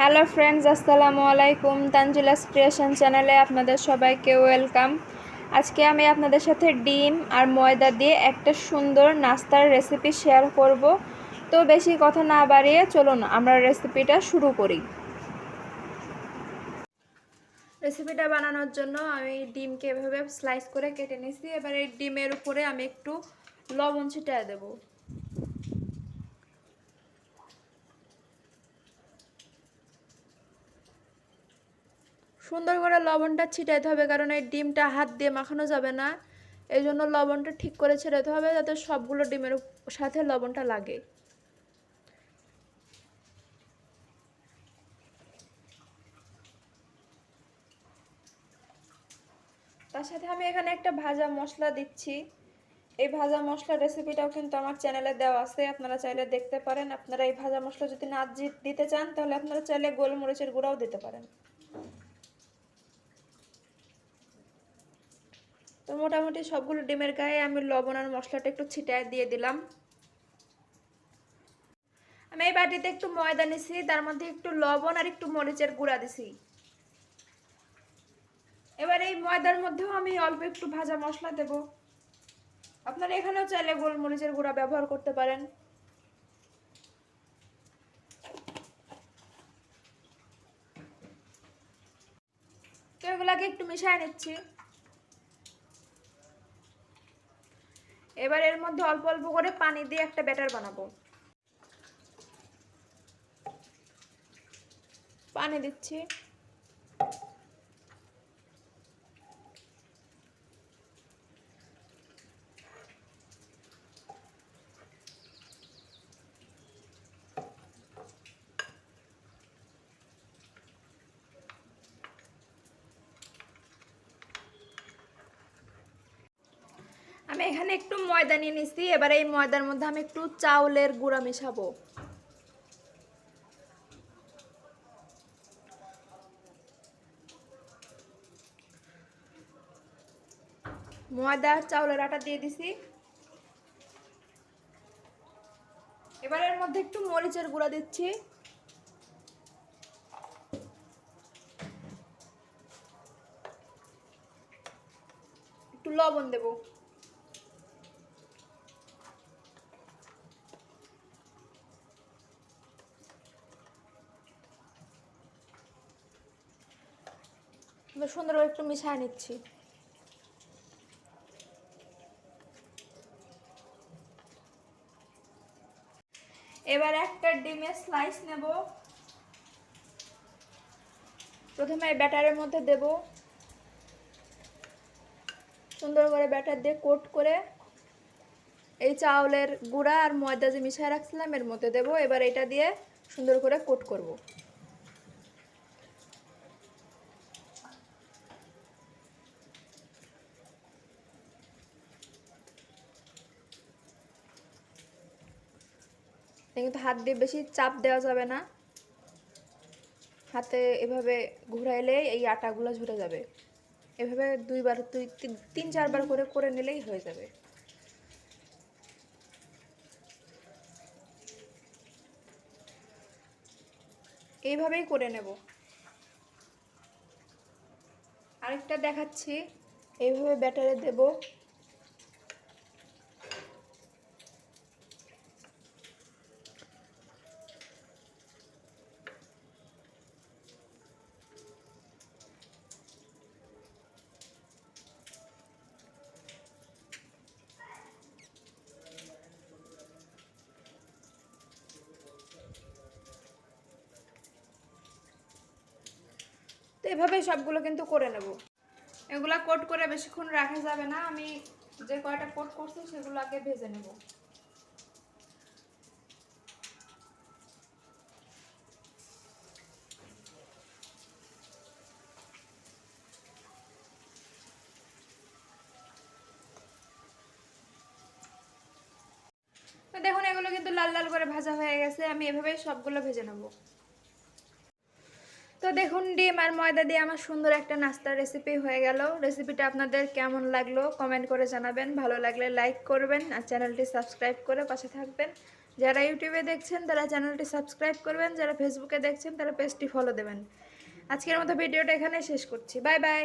Hello friends আসসালামু আলাইকুম। তানজিলাস creation চ্যানেলে আপনাদের সবাইকে ওয়েলকাম আজকে আমি আপনাদের সাথে ডিম আর ময়দা দিয়ে একটা সুন্দর নাস্তার রেসিপি শেয়ার করব। তো বেশি কথা না বাড়িয়ে চলুন আমরা রেসিপিটা শুরু করি। রেসিপিটা বানানোর জন্য আমি ডিমকে এভাবে স্লাইস করে কেটে নিয়েছি। এবার এই ডিমের উপরে আমি একটু লবণ ছিটিয়ে দেবো। সুন্দর করে লবণটা ছিটাইতে হবে, কারণ এই ডিমটা হাত দিয়ে মাখানো যাবে না। এই জন্য লবণটা ঠিক করে ছেড়াতে হবে, যাতে সবগুলো ডিমের সাথে লবণটা লাগে। তার সাথে আমি এখানে একটা ভাজা মশলা দিচ্ছি। এই ভাজা মশলার রেসিপিটাও কিন্তু আমার চ্যানেলে দেওয়া আছে, আপনারা চাইলে দেখতে পারেন। আপনারা এই ভাজা মশলা যদি না দিতে চান, তাহলে আপনারা চাইলে গোলমরিচের গুঁড়াও দিতে পারেন। তো মোটামুটি সবগুলো ডিমের গায়ে আমি লবণ আর মশলাটা একটু ছিটায় দিয়ে দিলাম। আমি এই বাটিতে একটু ময়দা নিছি, তার মধ্যে একটু লবণ আর একটু মরিচের গুঁড়া দিছি। এবার এই ময়দার মধ্যেও আমি অল্প একটু ভাজা মশলা দেব। আপনারা এখানেও চাইলে গোলমরিচের গুঁড়া ব্যবহার করতে পারেন। তো এগুলাকে একটু মিশিয়ে নিচ্ছি। এবার এর মধ্যে অল্প অল্প করে পানি দিয়ে একটা ব্যাটার বানাবো। পানি দিচ্ছি। এখানে একটু ময়দা নিয়ে নিছি। এবার এই ময়দার মধ্যে আমি একটু চাউলের গুঁড়া মেশাবো। ময়দা, চাউলের আটা দিয়ে দিছি। এবার এর মধ্যে একটু মরিচের গুঁড়া দিচ্ছি। একটু লবণ দেবো। সুন্দর করে একটু মিশিয়ে নিচ্ছি। এবার একটা ডিমের স্লাইস নেব। প্রথমে ব্যাটারের মধ্যে দেব। সুন্দর করে ব্যাটার দিয়ে কোট করে এই চাউলের গুঁড়া আর ময়দা যে মিশিয়ে রাখছিলাম, এর মধ্যে দেব। এবার এটা দিয়ে সুন্দর করে কোট করব। কিন্তু হাত দিয়ে বেশি চাপ দেওয়া যাবে না। হাতে এভাবে ঘুরাইলে এই আটাগুলো ঝরে যাবে। এভাবে দুইবার, দুই তিন, চারবার করে করে নিলেই হয়ে যাবে। এইভাবেই করে নেব। আরেকটা দেখাচ্ছি। এইভাবে ব্যাটারে দেব। তো এভাবেই সবগুলো কিন্তু করে নেব। এগুলা কোট করে বেশিক্ষণ রাখা যাবে না, আমি যে কয়টা কোট করছি সেগুলো আগে ভেজে নেব। দেখুন, এগুলো কিন্তু লাল লাল করে ভাজা হয়ে গেছে, আমি এভাবেই সবগুলো ভেজে নেব। দেখুন ডিম আর ময়দা দিয়ে আমার সুন্দর একটা নাস্তার রেসিপি হয়ে গেল। রেসিপিটা আপনাদের কেমন লাগল কমেন্ট করে জানাবেন। ভালো লাগলে লাইক করবেন আর চ্যানেলটি সাবস্ক্রাইব করে পাশে থাকবেন। যারা ইউটিউবে দেখছেন, তারা চ্যানেলটি সাবস্ক্রাইব করবেন। যারা ফেসবুকে দেখছেন, তারা পেজটি ফলো দেবেন। আজকের মতো ভিডিওটা এখানে শেষ করছি। Bye bye